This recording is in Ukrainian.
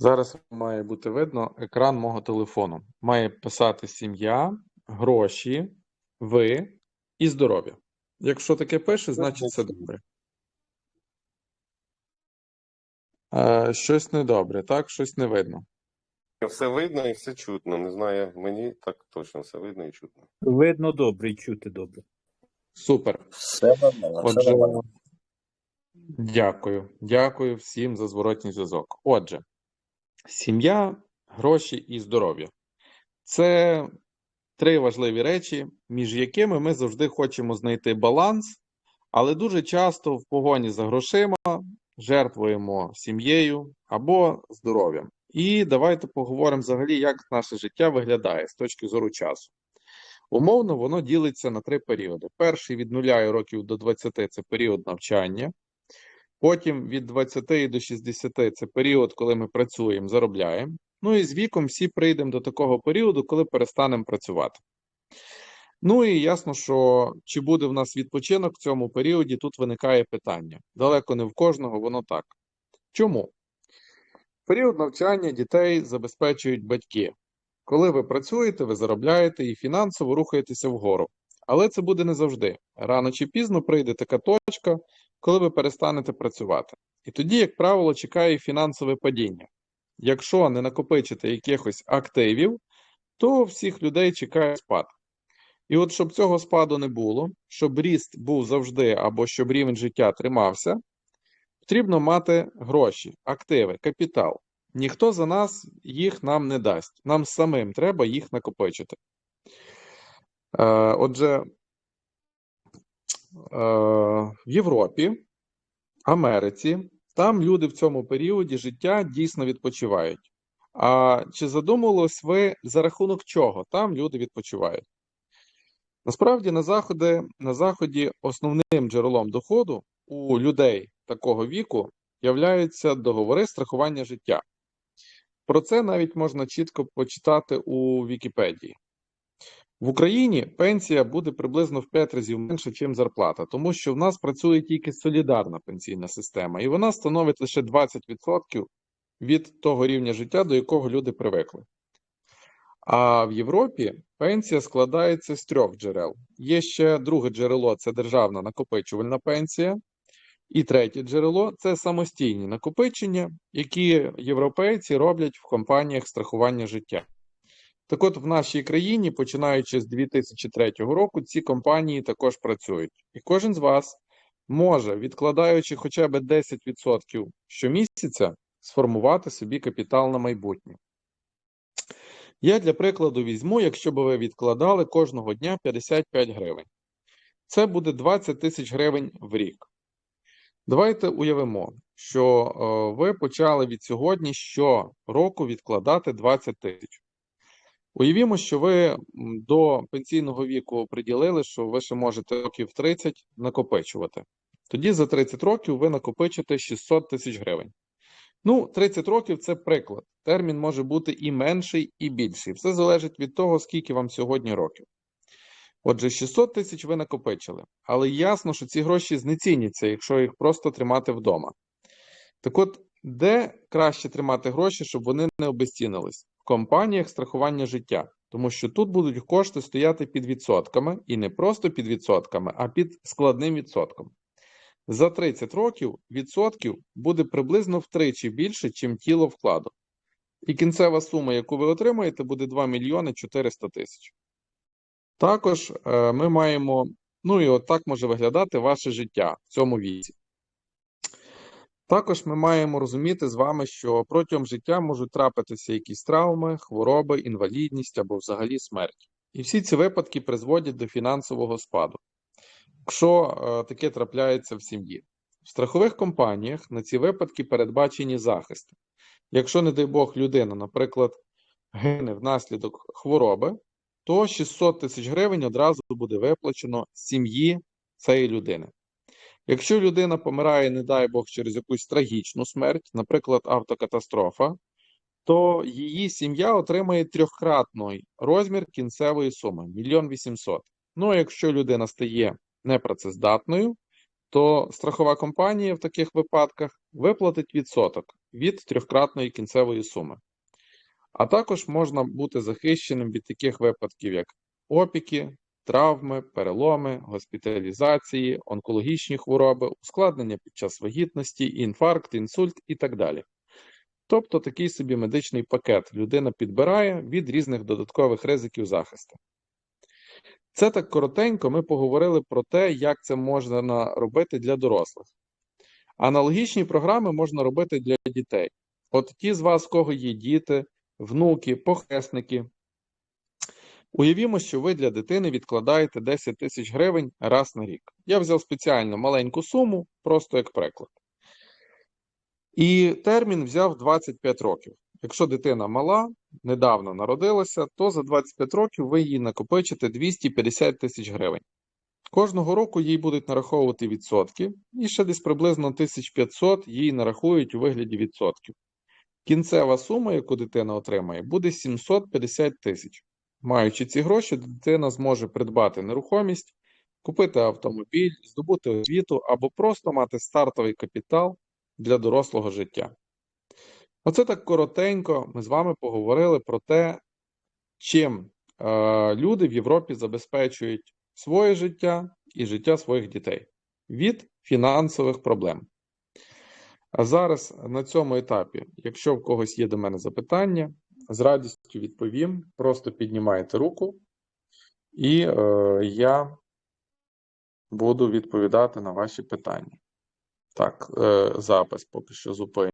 Зараз має бути видно екран мого телефону. Має писати сім'я, гроші, ви і здоров'я. Якщо таке пише, значить все добре. Е, щось недобре, так? Щось не видно. Все видно і все чутно. Не знаю, мені так точно все видно і чутно. Видно добре і чути добре. Супер. Все нормально, все нормально. дякую. Дякую всім за зворотній зв'язок. Отже, сім'я, гроші і здоров'я. Це три важливі речі, між якими ми завжди хочемо знайти баланс, але дуже часто в погоні за грошима жертвуємо сім'єю або здоров'ям. І давайте поговоримо взагалі, як наше життя виглядає з точки зору часу. Умовно, воно ділиться на три періоди. Перший від 0 років до 20 це період навчання. Потім від 20 до 60 це період, коли ми працюємо, заробляємо. Ну і з віком всі прийдемо до такого періоду, коли перестанемо працювати. Ну і ясно, що чи буде в нас відпочинок в цьому періоді, тут виникає питання. Далеко не в кожного воно так. Чому? Період навчання дітей забезпечують батьки. Коли ви працюєте, ви заробляєте і фінансово рухаєтеся вгору. Але це буде не завжди. Рано чи пізно прийде така точка, коли ви перестанете працювати. І тоді, як правило, чекає фінансове падіння. Якщо не накопичити якихось активів, то всіх людей чекає спад. І от щоб цього спаду не було, щоб ріст був завжди або щоб рівень життя тримався, потрібно мати гроші, активи, капітал. Ніхто за нас їх нам не дасть. Нам самим треба їх накопичити. Е, отже, в Європі, Америці, там люди в цьому періоді життя дійсно відпочивають. А чи задумувались ви за рахунок чого там люди відпочивають? Насправді на заходи, на заході основним джерелом доходу у людей такого віку являються договори страхування життя. Про це навіть можна чітко почитати у Вікіпедії. В Україні пенсія буде приблизно в 5 разів менше, ніж зарплата, тому що в нас працює тільки солідарна пенсійна система, і вона становить лише 20% від того рівня життя, до якого люди привикли. А в Європі пенсія складається з трьох джерел. Є ще друге джерело це державна накопичувальна пенсія. І третє джерело це самостійні накопичення, які європейці роблять в компаніях страхування життя. Так от в нашій країні, починаючи з 2003 року, ці компанії також працюють. І кожен з вас може, відкладаючи хоча б 10% щомісяця, сформувати собі капітал на майбутнє. Я для прикладу візьму, якщо б ви відкладали кожного дня 55 гривень. Це буде 20 тисяч гривень в рік. Давайте уявимо, що е, ви почали від сьогодні щороку відкладати 20 тисяч. Уявімо, що ви до пенсійного віку приділили, що ви ще можете років 30 накопичувати. Тоді за 30 років ви накопичите 600 тисяч гривень. Ну, 30 років це приклад. Термін може бути і менший, і більший. Все залежить від того, скільки вам сьогодні років. Отже, 600 тисяч ви накопичили, але ясно, що ці гроші знеціняться, якщо їх просто тримати вдома. Так от, де краще тримати гроші, щоб вони не обезцінились? Компаніях страхування життя, тому що тут будуть кошти стояти під відсотками, і не просто під відсотками, а під складним відсотком. За 30 років відсотків буде приблизно втричі більше, чим тіло вкладу. І кінцева сума, яку ви отримаєте, буде 2 мільйони 400 тисяч. Також е, ми маємо, ну і от так може виглядати ваше життя в цьому віці. Також ми маємо розуміти з вами, що протягом життя можуть трапитися якісь травми, хвороби, інвалідність або взагалі смерть. І всі ці випадки призводять до фінансового спаду, якщо е, таке трапляється в сім'ї. В страхових компаніях на ці випадки передбачені захисти. Якщо, не дай Бог, людина, наприклад, гине внаслідок хвороби, то 600 тисяч гривень одразу буде виплачено сім'ї цієї людини. Якщо людина помирає, не дай Бог, через якусь трагічну смерть, наприклад, автокатастрофа, то її сім'я отримає трьохкратний розмір кінцевої суми 1 800 Ну а якщо людина стає непрацездатною, то страхова компанія в таких випадках виплатить відсоток від трьохкратної кінцевої суми. А також можна бути захищеним від таких випадків, як опіки, травми, переломи, госпіталізації, онкологічні хвороби, ускладнення під час вагітності, інфаркт, інсульт і так далі. Тобто такий собі медичний пакет людина підбирає від різних додаткових ризиків захисту. Це так коротенько ми поговорили про те, як це можна робити для дорослих. Аналогічні програми можна робити для дітей. От ті з вас, кого є діти, внуки, похресники. Уявімо, що ви для дитини відкладаєте 10 тисяч гривень раз на рік. Я взяв спеціально маленьку суму, просто як приклад. І термін взяв 25 років. Якщо дитина мала, недавно народилася, то за 25 років ви їй накопичите 250 тисяч гривень. Кожного року їй будуть нараховувати відсотки, і ще десь приблизно 1500 їй нарахують у вигляді відсотків. Кінцева сума, яку дитина отримає, буде 750 тисяч. Маючи ці гроші, дитина зможе придбати нерухомість, купити автомобіль, здобути освіту або просто мати стартовий капітал для дорослого життя. Оце так коротенько ми з вами поговорили про те, чим е, люди в Європі забезпечують своє життя і життя своїх дітей від фінансових проблем. А зараз на цьому етапі, якщо в когось є до мене запитання, з радістю відповім. Просто піднімайте руку, і е, я буду відповідати на ваші питання. Так, е, запис поки що зупиню.